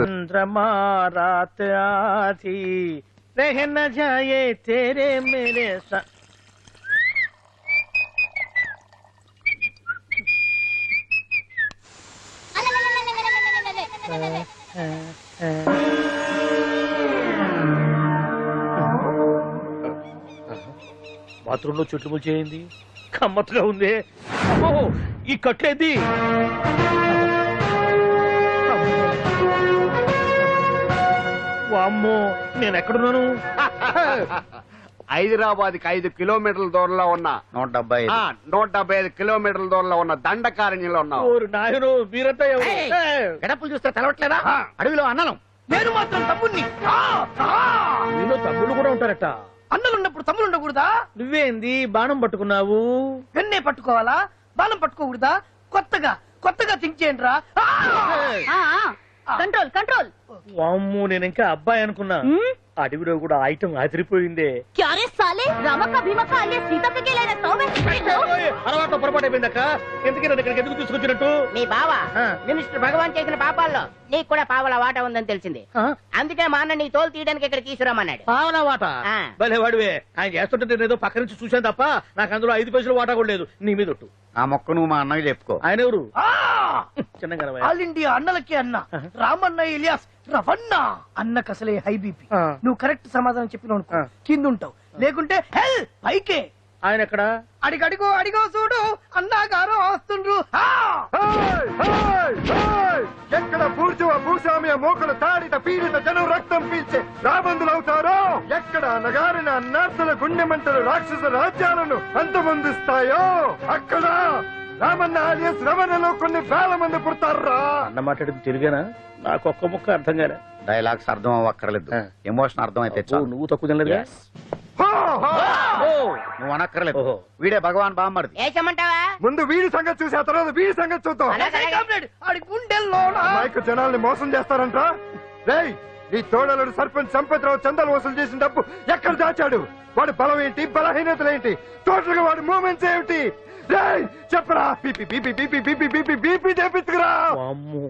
चंद्रमा रात आधी रह न जाए तेरे मेरे सा బాత్రూంలో చెట్లు ముల్చేయింది కమ్మత్తుగా ఉంది అమ్మో ఈ కట్లేంది వామ్మో నేను ఎక్కడున్నాను? హైదరాబాద్కి ఐదు కిలోమీటర్ల దూరంలో ఉన్న నూట డెబ్బై. ఆ, నూట డెబ్బై ఐదు కిలోమీటర్ల దూరంలో ఉన్న దండకారణ్యంలో ఉన్నావు. ఓరు నాయను మీరంతా ఎవరు? ఏయ్! ఏయ్! గడపలు చూస్తే తెలవట్లేదా? ఆ. అడవిలో అన్నలం. నేను మాత్రం తమ్ముణ్ణి. ఆ, ఆ. మీలో తమ్ముళ్ళు కూడా ఉంటారట. అన్నలున్నప్పుడు తమ్ముడు ఉండకూడదా? నువ్వేంది? బాణం పట్టుకున్నావు? వెన్నే పట్టుకోవాలా? బాణం పట్టుకోకూడదా? కొత్తగా కొత్తగా థింక్ చేయండి రా కంట్రోల్ కంట్రోల్. వామ్ము నేను ఇంకా అబ్బాయి అనుకున్నా. అడవిలో కూడా ఐటమ్ అదిరిపోయిందే. క్యారే సాలే? రమక భీమక అనే సీతకి లేదా సౌమే అలవాట్లో పొరపాటు అయిపోయిందక్క ఎందుకు ఇక్కడికి ఎందుకు తీసుకొచ్చినట్టు? మీ బావ మినిస్టర్ భగవాన్ చేసిన పాపాల్లో. నీకు కూడా పావల వాటా ఉందని తెలిసింది. ఆ? అందుకే మా అన్న నీ తోలు తీయడానికి ఇక్కడ తీసుకురామన్నాడు పావలా వాట? ఆ. భలే వాడివే. ఆయన చేస్తుంటే నేను ఏదో పక్క నుంచి చూశాను తప్ప నాకు అందులో ఐదు పైసలు వాటా కూడా లేదు. నీ మీద ఒట్టు. ఆ మొక్క నువ్వు మా అన్నకి చెప్పుకో. ఆయన ఎవరు? ఆ! ఆల్ ఇండియా అన్నలకి అన్న. రామన్న ఇలియాస్ రవన్న. అన్నకు అసలే హై బీపీ. ఆ. నువ్వు కరెక్ట్ సమాధానం చెప్పిన ఆ. కింద ఉంటావు లేకుంటే హెల్ పైకే. ఆయన ఎక్కడ? అడిగడిగో అడిగో చూడు. అన్నాగారు వస్తుండ్రు ఆ! ఎక్కడ భూస్వామ్య మోకలు తాడిత పీడిత జనం రక్తం పీల్చే రాబందులు అవుతారో? ఎక్కడ నగారిన నర్సుల గుండె మంటలు రాక్షస రాజ్యాలను అంతమొందిస్తాయో? అక్కడ రామన్న ఆలియస్ రమణలో కొన్ని వేల మంది పుడతారా? అన్న మాట్లాడింది తెలుగేనా? నాకు ఒక్క ముక్క అర్థం కాలే. డైలాగ్స్ అర్థం అవ్వక్కర్లేదు. ఆ. ఎమోషన్ అర్థం అయితే. నువ్వు తక్కువ! ఓ, నువ్వు అనక్కర్లేదు. ఓహో. వీడే భగవాన్ వేసమంటావా ముందు వీడి సంగతి చూసి ఆ తర్వాత వీడి సంగతి చూద్దాం. జనాల్ని మోసం చేస్తారంట రేయ్ నీ తోడలుడు సర్పంచ్ సంపత్రావు చందాలు వసూలు చేసిన డబ్బు ఎక్కడ దాచాడు? వాడి బలం ఏంటి? బలహీనతలు ఏంటి? టోటల్గా వాడి మూమెంట్స్ ఏమిటి? రేయ్ చెప్పరా? BP BP BP BP BP BP చేపించుకురా వామ్మో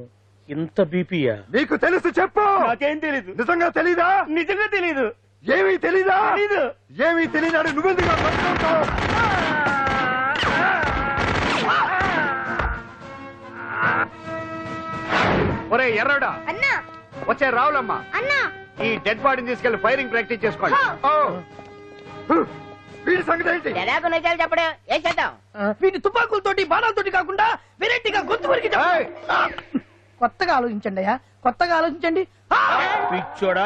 ఇంత బీపీయా? నీకు తెలుసు చెప్పు. నాకేం తెలీదు. నిజంగా తెలీదా? నిజంగా తెలీదు. ఏమీ తెలీదా? తెలీదు. ఏమీ తెలియదాడు నువ్వెందుకు పట్టుకుంటావు ఒరే ఎర్రడా. అన్నా. వచ్చే రావులమ్మా. అన్నా. ఈ డెడ్ బాడీని తీసుకెళ్ళి ఫైరింగ్ ప్రాక్టీస్ చేసుకోండి ఓ. వీడి సంగతి ఏంటి? ఎలాగో నిజాలు చెప్పడు. వేసేద్దాం వీటి తుపాకులతోటి బాణాలతోటి కాకుండా వెరైటీగా గొంతు వరకు! కొత్తగా ఆలోచించండి అయ్యా. కొత్తగా ఆలోచించండి! పిచ్చోడా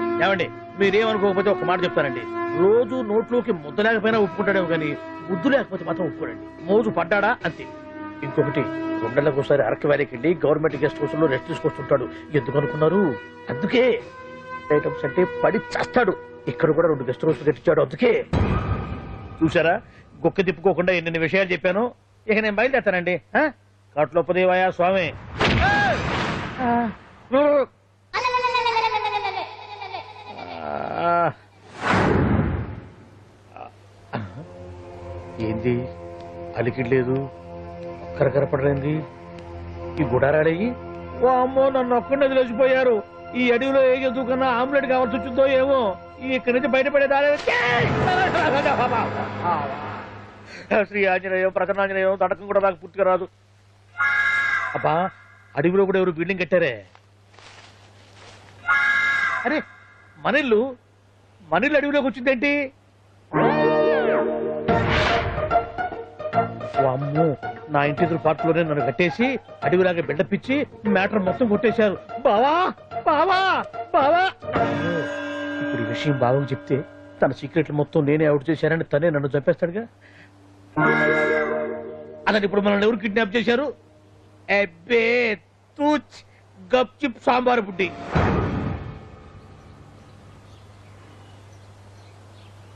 ఏమండి మీరేమనుకోకపోతే ఒక మాట చెప్తానండి. రోజు నోట్లోకి ముద్ద లేకపోయినా ఒప్పుకుంటాడేమో కానీ ముద్దు లేకపోతే మాత్రం ఒప్పుకోడండి. మోజు పడ్డాడా? అంతే. ఇంకొకటి రెండేళ్ళకు ఒకసారి అరకి వారికి గవర్నమెంట్ గెస్ట్ హౌస్లో రెస్ట్ తీసుకొస్తుంటాడు. ఎందుకు అనుకున్నారు? అందుకే. ఐటమ్స్ అంటే పడి చేస్తాడు. ఇక్కడ కూడా రెండు గెస్ట్ హౌస్ కట్టించాడు అందుకే. చూసారా గుక్క తిప్పుకోకుండా ఎన్ని విషయాలు చెప్పాను. ఇక నేను బయలుదేస్తానండి కట్లోపదేవాయా స్వామి ఆ. ఏంది? అలికిడ్లేదు లేదు ఒక్కరు ఈ గుడారాడయ్యి ఓ అమ్మో నన్ను ఒక్కడే వదిలేసిపోయారు. ఈ అడవిలో ఏ జంతువుకన్నా ఆమ్లెట్ కావాల్సి వచ్చిందో ఏమో. ఇక్కడి నుంచి బయటపడేదారే శ్రీ ఆంజనేయం ప్రసన్నాంజనేయం తడకం కూడా నాకు పూర్తిగా రాదు. అబ్బా అడవిలో కూడా ఎవరు బిల్డింగ్ కట్టారే? అరే మన ఇల్లు మనిల్లు అడవిలోకి వచ్చిందేంటి ఓ నా ఇంటి ఎదురు పార్కులోనే నన్ను కట్టేసి అడవిలాగా బిడ్డపిచ్చి మ్యాటర్ మొత్తం కొట్టేశారు. బావా బావా బావా. ఇప్పుడు ఈ విషయం బావకు చెప్తే తన సీక్రెట్లు మొత్తం నేనే అవుట్ చేశానని తనే నన్ను చంపేస్తాడుగా? అతను ఇప్పుడు మనల్ని ఎవరు కిడ్నాప్ చేశారు? ఎబ్బే తూచ్ గప్ చిప్ సాంబార్ బుడ్డి.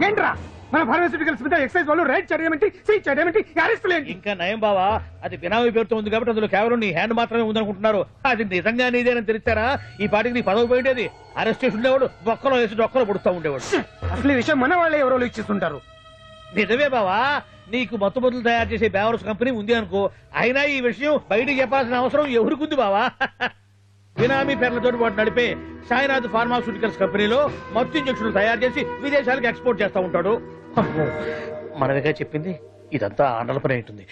ఏంట్రా? మన ఫార్మాస్యూటికల్స్ మీద ఎక్సైజ్ వాళ్ళు రైడ్ చేయడం ఏంటి సీజ్ చేయడం ఏంటి అరెస్టులు ఏంటి ఇంకా నయం బావా అది బినామీ పేరుతో ఉంది కాబట్టి అందులో కేవలం నీ హ్యాండ్ మాత్రమే ఉందనుకుంటున్నారు. అది నిజంగా నీదేనని తెలిసారా? ఈ పాటికి నీ పదవి పోయిండేది అరెస్ట్ చేసి ఉండేవాడు బొక్కలో వేసి డొక్కలో పుడుతూ ఉండేవాడు. అసలు ఈ విషయం మన వాళ్ళే ఎవరో ఇచ్చిస్తుంటారు నిజమే బావా నీకు మత్తు మందులు తయారు చేసే బేవరస్ కంపెనీ ఉంది అనుకో. అయినా ఈ విషయం బయటికి చెప్పాల్సిన అవసరం ఎవరికి ఉంది బావా? బినామీ పేర్లతో వాడు నడిపే సాయినాథ్ ఫార్మాస్యూటికల్స్ కంపెనీలో మత్తు ఇంజక్షన్లు తయారు చేసి విదేశాలకు ఎక్స్పోర్ట్ చేస్తా ఉంటాడు. మనమేగా చెప్పింది ఇదంతా ఆండల పని ఉంటుంది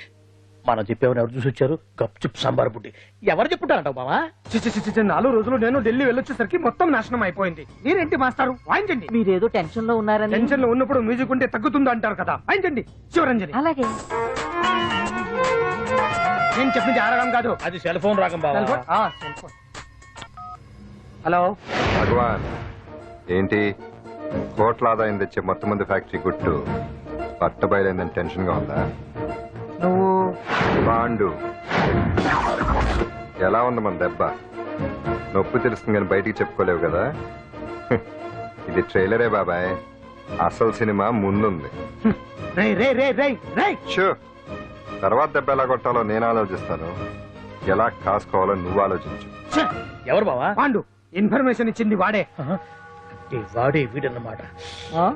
మనం చెప్పేవని ఎవరు చూసి వచ్చారు? గప్చుప్ సాంబార్ బుడ్డి. ఎవరు చెప్పుంటారంటావు బావా? చిచి చిచి చిచి నాలుగు రోజులు నేను ఢిల్లీ వెళ్ళొచ్చేసరికి మొత్తం నాశనం అయిపోయింది. మీరేంటి మాస్టారు? వాయించండి మీరేదో టెన్షన్లో ఉన్నారని. టెన్షన్లో ఉన్నప్పుడు మ్యూజిక్ ఉంటే తగ్గుతుంది అంటారు కదా. వాయించండి శివరంజని. అలాగే. నేను చెప్పింది ఆరగం కాదు. అది సెల్ ఫోన్ రాగం బావా. Cell phone? హలో. భగవాన్ ఏంటి? కోట్ల ఆదాయం తెచ్చే మొత్తం మంది ఫ్యాక్టరీ గుట్టు పట్టబయలైందని టెన్షన్గా ఉందా? నువ్వు బాండు. ఎలా ఉంది మన దెబ్బ? నొప్పి తెలుస్తుంది కానీ బయటికి చెప్పుకోలేవు కదా? ఇది ట్రైలరే బాబాయ్. అసలు సినిమా ముందుంది. రే రే రే రే రే! షూ తర్వాత దెబ్బ ఎలా కొట్టాలో నేను ఆలోచిస్తాను. ఎలా కాసుకోవాలో నువ్వు ఆలోచించు. ఎవరు బావా? పాండు ఇన్ఫర్మేషన్ ఇచ్చింది వాడే. అంటే వాడే వీడన్నమాట. ఆ,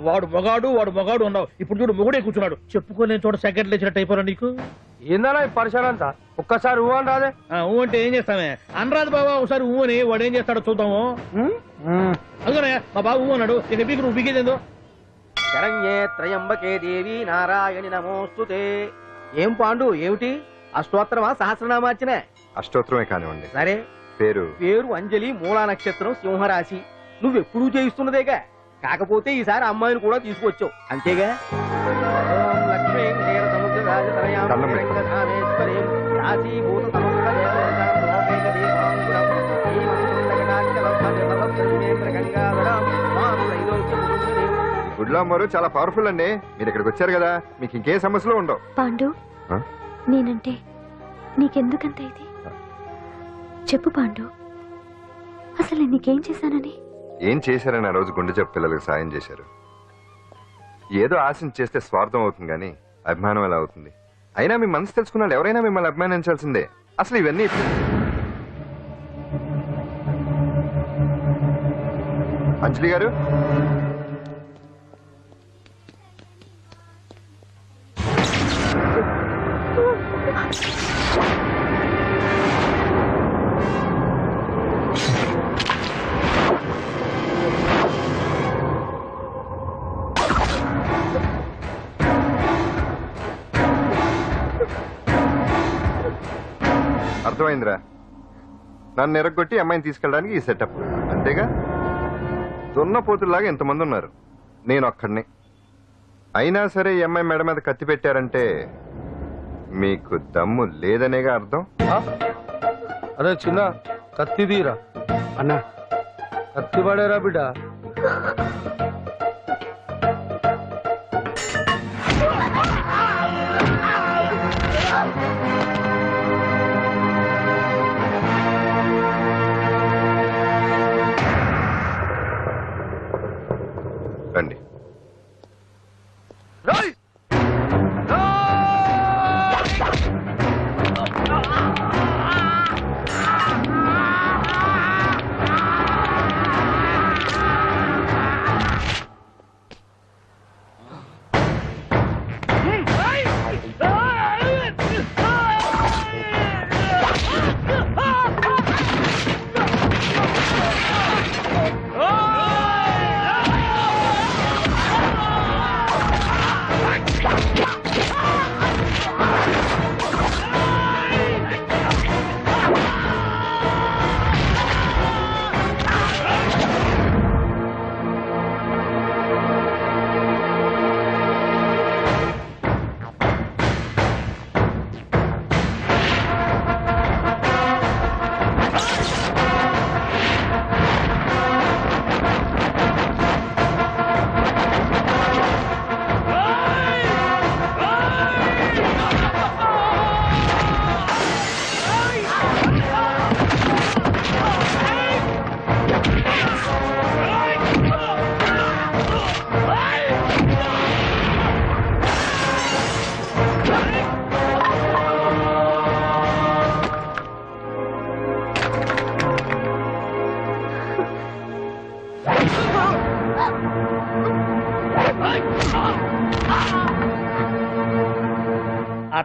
వాడు మొగాడు వాడు మొగాడు ఉన్నావు ఇప్పుడు చూడు మొగుడే కూర్చున్నాడు. చెప్పుకోలేని చోట సెకండ్ లేచినట్టు అయిపోరా నీకు? ఏందన్నా ఈ పరిసరం అంతా? ఒక్కసారి ఊ అని రాదే. ఆ, ఊ అంటే ఏం చేస్తామే? అనరాదు బాబా ఒకసారి ఊ అని వాడు ఏం చేస్తాడో చూద్దాము. అందుకనే మా బాబు ఊ అన్నాడు. ఇక పీకి నువ్వు పీకేదేందో శరణ్యే త్రయంబకే దేవి నారాయణి నమోస్తుతే. ఏం పాండు ఏమిటి? అష్టోత్తరమా సహస్రనామార్చనే అష్టోత్తరమే కానివ్వండి. సరే పేరు? పేరు అంజలి మూలా నక్షత్రం సింహరాశి. నువ్వెప్పుడూ చేయిస్తున్నదేగా కాకపోతే ఈసారి అమ్మాయిని కూడా తీసుకొచ్చావు. అంతేగా. గుడ్లో అమ్మారు చాలా పవర్ఫుల్ అండి. మీరు ఇక్కడికి వచ్చారు కదా మీకు ఇంకే సమస్యలు ఉండవు. పాండు? నేనంటే నీకెందుకంత ఇది? చెప్పు పాండు. అసలు నీకేం చేశానని? ఏం చేశారని ఆ రోజు గుండె చెప్పు పిల్లలకు సాయం చేశారు. ఏదో ఆశించి చేస్తే స్వార్థం అవుతుంది కానీ అభిమానం ఎలా అవుతుంది? అయినా మీ మనసు తెలుసుకున్నాడు ఎవరైనా మిమ్మల్ని అభిమానించాల్సిందే. అసలు ఇవన్నీ అంజలి గారు? అర్థమైందిరా నన్ను ఎరగొట్టి అమ్మాయిని తీసుకెళ్ళడానికి ఈ సెటప్. అంతేగా? దున్నపోతుల్లాగా ఎంతమంది ఉన్నారు. నేను ఒక్కడిని అయినా సరే ఈ అమ్మాయి మెడ మీద కత్తి పెట్టారంటే మీకు దమ్ము లేదనేగా అర్థం? అరే చిన్న కత్తి తీరా? అన్నా. కత్తి పడేరా బిడ్డ.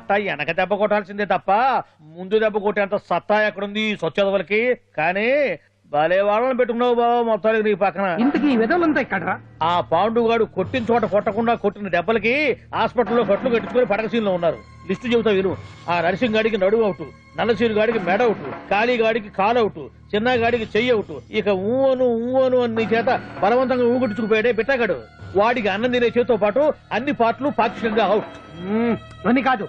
అట్ట వెనక దెబ్బ కొట్టాల్సిందే తప్ప ముందు దెబ్బ కొట్టేంత సత్తా ఎక్కడుంది? స్వచ్ఛదవలకి కానీ భలే వాళ్ళని పెట్టుకున్నావు బాబా మొత్తానికి నీ పక్కన. ఇంతకీ విధులంతా ఇక్కడ ఆ పాండుగాడు కొట్టిన చోట కొట్టకుండా కొట్టిన దెబ్బలకి హాస్పిటల్లో కట్లు కట్టుకుని పడకసీన్లో ఉన్నారు. లిస్టు చెబుతా విను. ఆ నరసింగ్ గాడికి నడువు అవుట్ నల్లసీరు గాడికి మెడ అవుట్ కాళీ గాడికి కాలు అవుట్ చిన్న గాడికి చెయ్యి అవుట్. ఇక ఊవను ఊవను అని చేత బలవంతంగా ఊగుడుచుకుపోయాడే బిట్టగాడు. వాడికి అన్నం తినే చేతితో పాటు అన్ని పాటలు పాక్షికంగా అవుట్. అని కాదు.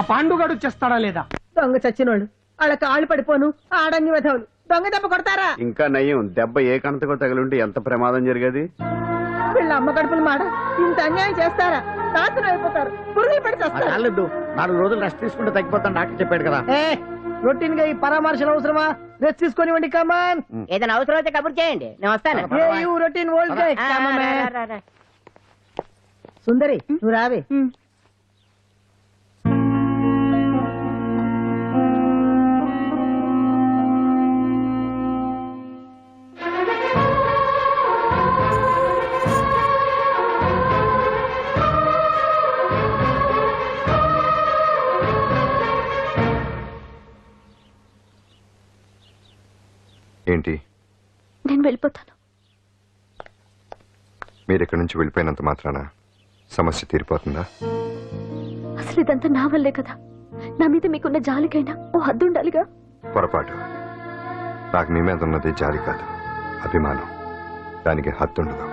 ఆ పాండుగాడు చేస్తాడా లేదా? దొంగ చచ్చినోళ్ళు. వాళ్ళ కాళ్ళు పడిపోను ఆడంగి వెధవులు. దొంగ దెబ్బ కొడతారా? ఇంకా నయం. దెబ్బ ఏ కణతకు తగిలింటే ఎంత ప్రమాదం జరిగేది? వీళ్ళ అమ్మ కడుపుల మాట ఇంత అన్యాయం చేస్తారా? నాశనం అయిపోతారు. పురుగులు పడి చేస్తారు? నాలుగు రోజులు రెస్ట్ తీసుకుంటే తగ్గిపోతాను డాక్టర్ చెప్పాడు కదా. రొటీన్గా ఈ పరామర్శలు అవసరమా? రెస్ట్ తీసుకొని కమాన్ ఏదైనా అవసరం అయితే కబుర్ చేయండి. నేను వస్తాను. Hey you routine old guy. సుందరి నువ్వు రావే. వెళ్ళిపోతాను. మీరు ఇక్కడి నుంచి వెళ్ళిపోయినంత మాత్రాన సమస్య తీరిపోతుందా? అసలు ఇదంతా నా వల్లే కదా. నా మీద మీకున్న జాలికైనా ఓ హద్దు ఉండాలిగా పొరపాటు. నాకు మీ మీద ఉన్నది జాలి కాదు అభిమానం. దానికి హద్దుండదు.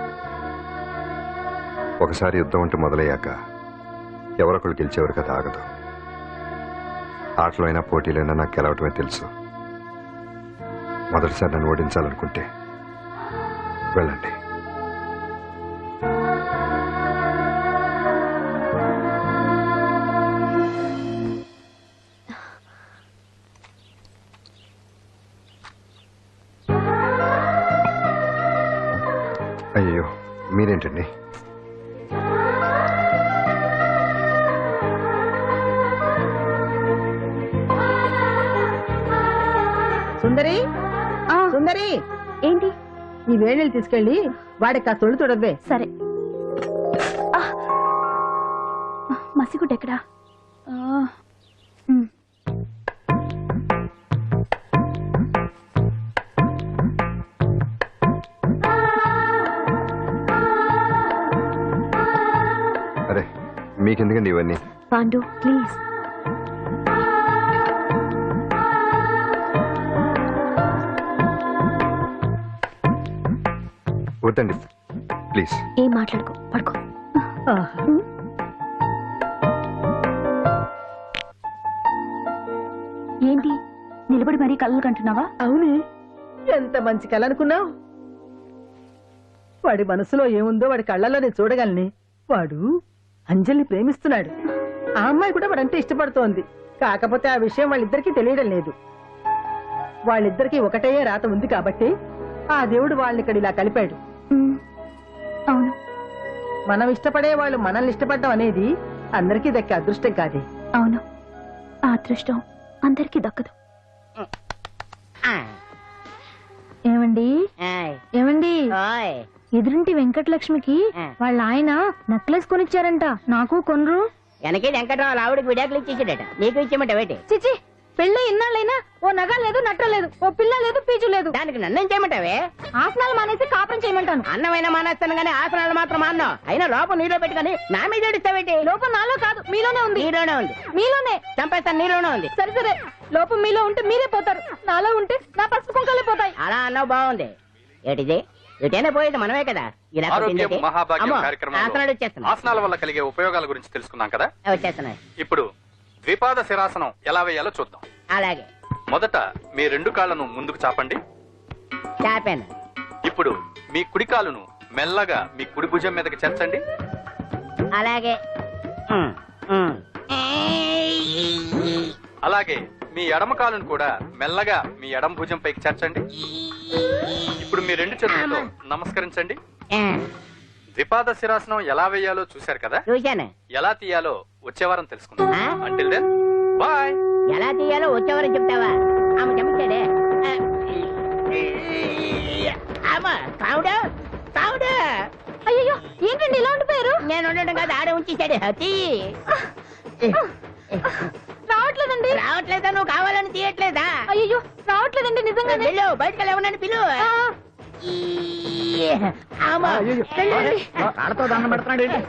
ఒకసారి యుద్ధం ఉంటే మొదలయ్యాక ఎవరొకరు గెలిచేవారు కదా ఆగదు. ఆటలో అయినా పోటీలైనా నాకు గెలవటమే తెలుసు. మొదటిసారి నన్ను ఓడించాలనుకుంటే వెళ్ళండి. అయ్యో మీరేంటండి? సుందరి? సుందరి? ఏంటి? ఈ వేణీలు తీసుకెళ్ళి వాడికి ఆ తొలి తొడవే సరే ఆ! మసిగుడ్డ ఎక్కడా. అరే మీకెందుకండి ఇవన్నీ పాండు ప్లీజ్ వద్దండి. ప్లీజ్. ఏం మాట్లాడుకో పడుకో. ఏంటి? నిలబడి మరీ కళ్ళు కంటున్నావా? అవునే. ఎంత మంచి కళ అనుకున్నావు? వాడి మనసులో ఏముందో వాడి కళ్ళల్లో నేను చూడగలని. వాడు అంజలిని ప్రేమిస్తున్నాడు. ఆ అమ్మాయి కూడా వాడంటే ఇష్టపడుతోంది. కాకపోతే ఆ విషయం వాళ్ళిద్దరికీ తెలియడం లేదు. వాళ్ళిద్దరికీ ఒకటే రాత ఉంది కాబట్టి ఆ దేవుడు వాళ్ళని ఇక్కడ ఇలా కలిపాడు. అవును. మనం ఇష్టపడే వాళ్ళు మనల్ని ఇష్టపడడం అనేది అందరికీ దక్కే అదృష్టం కాదే. అవును. ఆ అదృష్టం అందరికీ దక్కదు. ఏమండి? ఏమండి. ఎదురింటి వెంకటలక్ష్మికి. వాళ్ళ ఆయన నెక్లెస్ కొనిచ్చారంట. నాకు కొనరు. వెనకే వెంకటరావు ఆవిడకి విడాకులు ఇచ్చేసాడట. నీకు ఇచ్చేమంట చిచి! పెళ్ళి ఇన్నాళ్ళైనా ఓ నగ లేదు నట్ట లేదు ఓ పిల్ల లేదు పీచు లేదు. దానికి నన్ను చేయమంటావే? ఆసనాలు మానేసి కాపురం చేయమంటాను. అన్నమైన మానేస్తాను కానీ ఆసనాలు మాత్రం మానో అయినా లోపం నీలో పెట్టుకొని నా మీద ఏడుస్తావేటి? లోపం నాలో కాదు మీలోనే ఉంది. నీలోనే ఉంది. మీలోనే. చంపేస్తాను నీలోనే ఉంది. సరే సరే. లోపం మీలో ఉంటే మీరే పోతారు. నాలో ఉంటే నా పసుపు కుంకాలే పోతాయి. అలా అన్నావు బాగుంది. ఏటిది? ఎటైనా పోయేది మనమే కదా. ఇలా ఆరోగ్యం? మహాభాగ్యం అమ్మో, కార్యక్రమంలో. ఆసనాలు వచ్చేస్తున్నాయి. ఆసనాల వల్ల కలిగే ఉపయోగాల గురించి తెలుసుకున్నాం కదా? వచ్చేస్తున్నాయి. ఇప్పుడు ద్విపాద శిరాసనం ఎలా వేయాలో చూద్దాం. అలాగే. మొదట మీ రెండు కాళ్ళను ముందుకు చాపండి. చాపాను. ఇప్పుడు మీ కుడి కాలును మెల్లగా మీ కుడి భుజం మీదకి చేర్చండి. అలాగే. ఉమ్, ఉమ్. అలాగే మీ ఎడమ కాలును కూడా మెల్లగా మీ ఎడమ భుజం పైకి చేర్చండి. ఇప్పుడు మీ రెండు చేతులతో నమస్కరించండి. ఆ, ద్విపాద శిరాసనం ఎలా వేయాలో చూశారు కదా? చూశాను. ఎలా తీయాలో వచ్చే వారం తెలుసుకుందాం? అంటిల్ దెన్ బాయ్ ఎలా తీయాలో వచ్చేవారని చెప్తావా? ఆమె చెప్తాడే అయ్యో ఏంటండి ఇలా ఉండిపోయారు? నేను ఉండడం కాదు ఆడే ఉంచేసాడు తీ రావట్లేదండి. రావట్లేదా? నువ్వు కావాలని తీయట్లేదా? అయ్యో రావట్లేదండి నిజంగానే. వెళ్ళు బయటకు లేవనని పిలు కాళ్ళతో దండం పెడుతున్నాడు ఏంటి?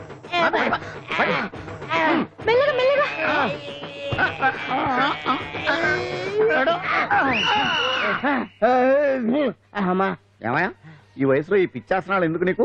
మెల్లగా మెల్లగా. అమ్మా ఏమయ్యా? ఈ వయసులో ఈ పిచ్చాసనాలు ఎందుకు నీకు?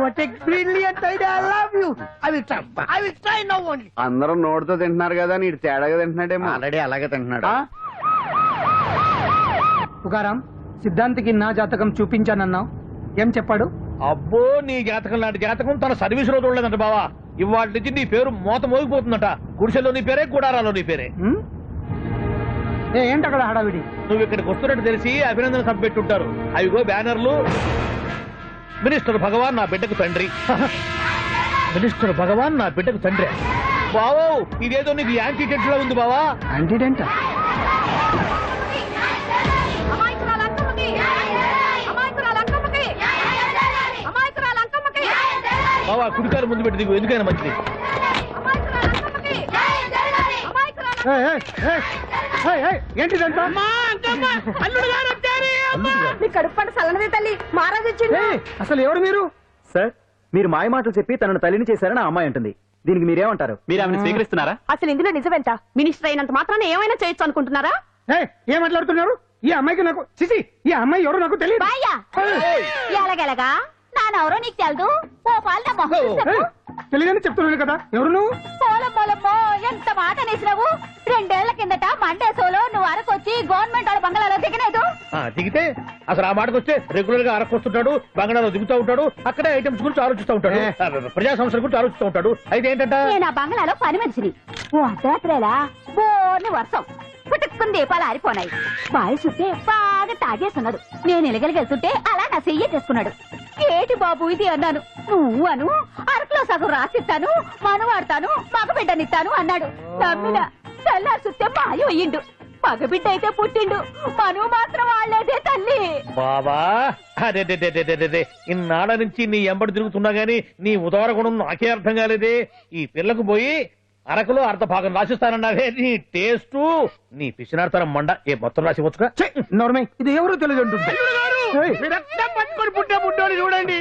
What a brilliant idea I love you I will try I will try now only అందరూ నోటితో తింటున్నారు కదా నీడు తేడాగా తింటున్నాడేమో. ఆల్రెడీ అలాగే తింటున్నాడు. పుకారాం సిద్ధాంతికి నా జాతకం చూపించానన్నావు. ఏం చెప్పాడు? అబ్బో నీ జాతకం లాంటి జాతకం తన సర్వీస్లో చూడలేదంట బావా. ఇవాళ నుంచి నీ పేరు మోత మోగిపోతుందట. గుడిసెలో నీ పేరే గుడారాలో నీ పేరే. హ్మ్? ఏ ఏంటి అక్కడ హడావిడి? నువ్వు ఇక్కడికి వస్తున్నట్టు తెలిసి అభినందన సభ పెట్టుంటారు. అవిగో బ్యానర్లు. మినిస్టర్ భగవాన్ నా బిడ్డకు తండ్రి. మినిస్టర్ భగవాన్ నా బిడ్డకు తండ్రి. బావో ఇదేదో నీకు యాంటీ టెంట్లో ఉంది బావా. యాంటీడెంట్ బావా కుడికారు ముందు పెట్టి దిగు ఎందుకైనా మంచిది. ఏంటిదంతా? అల్లుడు గారు! నీ కడుపు పంట సల్లనది తల్లి. మహారాజు అసలు ఎవరు మీరు? సార్ మీరు మాయ మాటలు చెప్పి తనను తల్లిని చేశారని ఆ అమ్మాయి అంటుంది. దీనికి మీరేమంటారు? మీరు ఆమెను స్వీకరిస్తున్నారా? అసలు ఇందులో నిజమేంట? మినిస్టర్ అయినంత మాత్రాన ఏమైనా చేయొచ్చు అనుకుంటున్నారా? ఏయ్, ఏం మాట్లాడుతున్నారు? ఈ అమ్మాయికి నాకు చిసి ఈ అమ్మాయి ఎవరు నాకు తెలియదు ఎలాగెలగా? నానెవరో నీకు తెలదు. ఓ పాలు మొహం చెప్పు తెలియదని చెప్తున్నాను కదా. ఎవరు నువ్వు? పోలమ్మోలమ్మో ఎంత మాట అనేసినావు? రెండేళ్ళ కిందట మండే సోలో నువ్వు అరకొచ్చి గవర్నమెంట్ వాళ్ళ బంగాళాలో దిగలేదు ఆ, దిగితే అసలు ఆ మాటకు వస్తే రెగ్యులర్గా అరకొస్తుంటాడు బంగాళాలో దిగుతూ ఉంటాడు అక్కడే ఐటమ్స్ గురించి ఆలోచిస్తూ ఉంటాడు ఆ, ప్రజా సంస్థల గురించి ఆలోచిస్తూ ఉంటాడు. అయితే ఏంటంట? నేను ఆ బంగ్లాలో పని మనిషిని. ఓ అర్ధరాత్రేలా బోర్ని వర్షం. పుట్టుకుని దీపాలు ఆరిపోనాయి. బాయ్ చుట్టే బాగా తాగేస్తున్నాడు నేను ఎలగలిగెళ్తుంటే అలా నా చెయ్యి చేసుకున్నాడు. ఏటి బాబు ఇది అన్నాను. నువ్వు అను అరకులో సగం రాసిస్తాను మనవాడతాను మగబిడ్డనిస్తాను అన్నాడు. నమ్మిన తెల్లారి చూస్తే మాయ అయ్యిండు పగబిడ్డ అయితే పుట్టిండు. మను మాత్రం వాళ్ళదే తల్లి. బాబా అదే ఇన్నాళ్ళ నుంచి నీ ఎంబడి తిరుగుతున్నా గాని నీ ఉదార గుణం నాకే అర్థం కాలేదే. ఈ పిల్లకు పోయి అరకులో అర్ధ భాగం రాసిస్తానన్నావే నీ టేస్ట్. నీ పిచ్చినాడతనం మండ ఏ మొత్తం రాసి వచ్చుగా నోర్మై ఇది ఎవరు తెలియదు అంటుంది ఏయ్, రక్తం పట్టుకొని పుట్టే పుట్టోని చూడండి.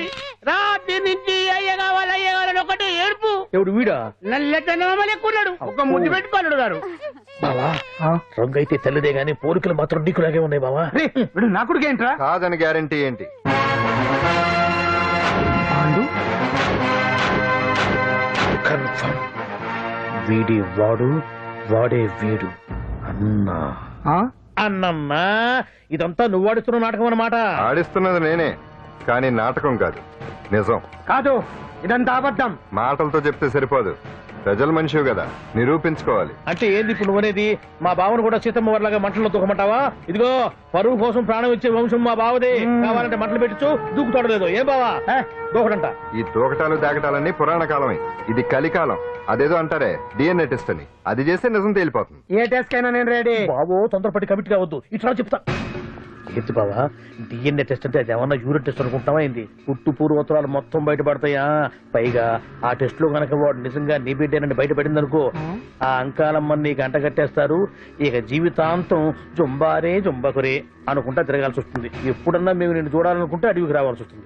రాత్రి నుంచి అయ్య కావాలి అయ్య కావాలని ఒకటి ఏడుపు. ఎవడు వీడా? నల్లెట్టనోమలు ఎక్కున్నాడు ఒక ముద్దు పెట్టుకోడు గారు. బావా ఆ, రంగు అయితే తెల్లదే గానీ పోలికలు మాత్రం నీకులాగే ఉన్నాయి బావా. వీడు నా కొడుకు ఏంట్రా? కాదని గ్యారంటీ ఏంటి? కన్ఫర్మ్. వీడి వాడు వాడే వీడు. అన్నా. ఆ? అన్నమ్మా ఇదంతా నువ్వు ఆడుతున్న నాటకం అన్నమాట. ఆడిస్తున్నది నేనే కానీ నాటకం కాదు. నిజం. కాదు. ఇదంతా అబద్ధం. మాటలతో చెప్తే సరిపోదు. ప్రజల మనిషి కదా నిరూపించుకోవాలి. అంటే ఏంది ఇప్పుడు నువ్వనేది మా బావను కూడా సీతమ్మ వర్లాగా మంటల్లో దూకమంటావా ఇదిగో పరువు కోసం ప్రాణం ఇచ్చే వంశం మా బావదే. కావాలంటే మంటలు పెట్టచ్చు దూకుతాడలేదు ఏం బావా? దూకడంట. ఈ తూకటాలు దాకటాలన్నీ పురాణ కాలమే. ఇది కలికాలం. అదేదో అంటారే డిఎన్ఏ టెస్ట్ అని. అది చేస్తే నిజం తేలిపోతుంది. ఏ టెస్ట్ కైనా నేను రెడీ బాబో తొందరపడి కమిట్ కావద్దు. ఇట్లా చెప్తా. ఏంటి బావా. డిఎన్ఏ టెస్ట్ అంటే అది ఏమన్నా యూరిన్ టెస్ట్ అనుకుంటావా ఏంది? పుట్టు పూర్వోత్తరాలు మొత్తం బయటపడతాయా? పైగా ఆ టెస్ట్లో గనక వాడు నిజంగా నీ బిడ్డేనని బయటపడింది అనుకో ఆ అంకాలమ్మని నీకు అంట కట్టేస్తారు. ఇక జీవితాంతం జుంబారే జుంబకురే అనుకుంటా తిరగాల్సి వస్తుంది. ఎప్పుడన్నా మేము నిన్ను చూడాలనుకుంటే అడవికి రావాల్సి వస్తుంది.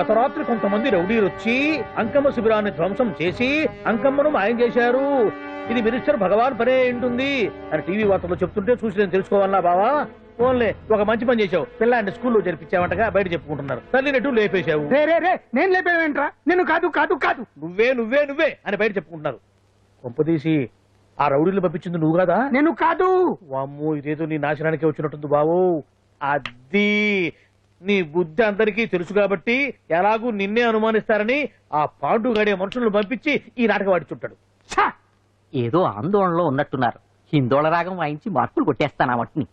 గత రాత్రి కొంతమంది రౌడీలు వచ్చి అంకమ్మ శిబిరాన్ని ధ్వంసం చేసి అంకమ్మను మాయం చేశారు. ఇది మినిస్టర్ భగవాన్ పనే ఉంటుంది అని టీవీ వార్తల్లో చెప్తుంటే చూసి నేను తెలుసుకోవాలా బావా? ఓన్లే ఒక మంచి పని చేశావు. పిల్లాన్ని స్కూల్లో జరిపించావంటగా బయట చెప్పుకుంటున్నారు. తల్లినట్టు లేపేశావు. రే రే రే నేను లేపేవేంట్రా? నేను కాదు కాదు కాదు. నువ్వే నువ్వే నువ్వే అని బయట చెప్పుకుంటున్నారు. కొంపదీసి ఆ రౌడీలు పంపించింది నువ్వు కదా? నేను కాదు. వామ్మో ఇదేదో నీ నాశనానికి వచ్చినట్టుంది బావు. అది నీ బుద్ధి అందరికీ తెలుసు కాబట్టి ఎలాగూ నిన్నే అనుమానిస్తారని ఆ పాండు గడే మనుషులను పంపించి ఈ నాటకం ఆడిచుంటాడు. ఏదో ఆందోళనలో ఉన్నట్టున్నారు. హిందోళ రాగం వాయించి మార్కులు కొట్టేస్తాను ఆ మట్టిని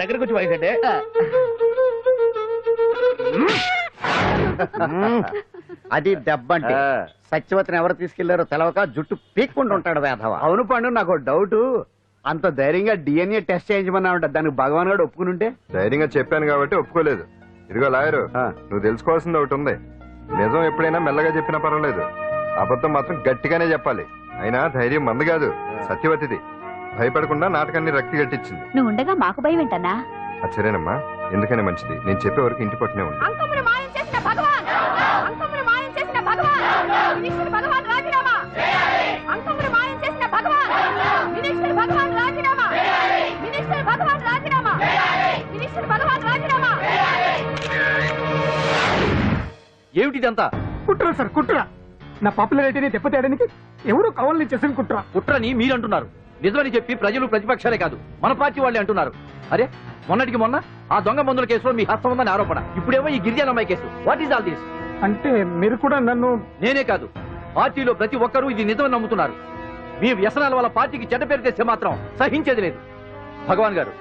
దగ్గరకు వచ్చి వాయించండి అది దెబ్బంటే. సత్యవతిని ఎవరు తీసుకెళ్ళారో తెలవక జుట్టు పీక్కుంటూ ఉంటాడు వేధవ. అవును పండు నాకు డౌట్. అంత ధైర్యంగా డిఎన్ఏ టెస్ట్ చేయించమన్నా ఉంటా దానికి భగవాన్ గారు ఒప్పుకుని ఉంటే ధైర్యంగా చెప్పాను కాబట్టి ఒప్పుకోలేదు. ఇదిగో లాయరు నువ్వు తెలుసుకోవాల్సింది ఒకటి ఉంది. నిజం ఎప్పుడైనా మెల్లగా చెప్పినా పర్వాలేదు. అబద్ధం మాత్రం గట్టిగానే చెప్పాలి. అయినా ధైర్యం మంది కాదు. సత్యవతిది. భయపడకుండా నాటకాన్ని రక్తి గట్టించింది నువ్వు ఉండగా మాకు భయం ఏంటన్నా? సరేనమ్మా. ఎందుకని మంచిది. నేను చెప్పే వరకు ఇంటి పట్టునే ఉంది అంకమును మాయం చేసిన మినిస్టర్ భగవాన్ రాజీనామా. అంకమును మాయం చేసిన భగవాన్. మినిస్టర్ భగవాన్ రాజీనామా. మినిస్టర్ భగవాన్ రాజీనామా. మినిస్టర్ భగవాన్ రాజీనామా. ఏమిటిదంతా? కుట్ర సార్ కుట్ర. నా పాపులారిటీని దెబ్బతేయడానికి ఎవరు కావాలని చేసిన కుట్ర. కుట్రని మీరు అంటున్నారు నిజమని చెప్పి ప్రజలు ప్రతిపక్షాలే కాదు మన పార్టీ వాళ్ళే అంటున్నారు. అరే మొన్నటికి మొన్న ఆ దొంగ మందుల కేసులో మీ హస్తం ఉందని ఆరోపణ. ఇప్పుడేమో ఈ గిరిజన అమ్మాయి case. What is all this అంటే మీరు కూడా నన్ను నేనే కాదు. పార్టీలో ప్రతి ఒక్కరూ ఇది నిజమని నమ్ముతున్నారు. మీ వ్యసనాల వల్ల పార్టీకి చెడ్డ పేరు తెస్తే మాత్రం సహించేది లేదు. భగవాన్ గారు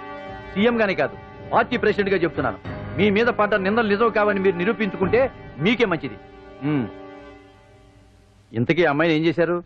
సీఎం గానే కాదు పార్టీ ప్రెసిడెంట్గా చెప్తున్నాను. మీ మీద పడ్డ నిందలు నిజం కావని మీరు నిరూపించుకుంటే మీకే మంచిది. ఇంతకీ అమ్మాయిని ఏం చేశారు?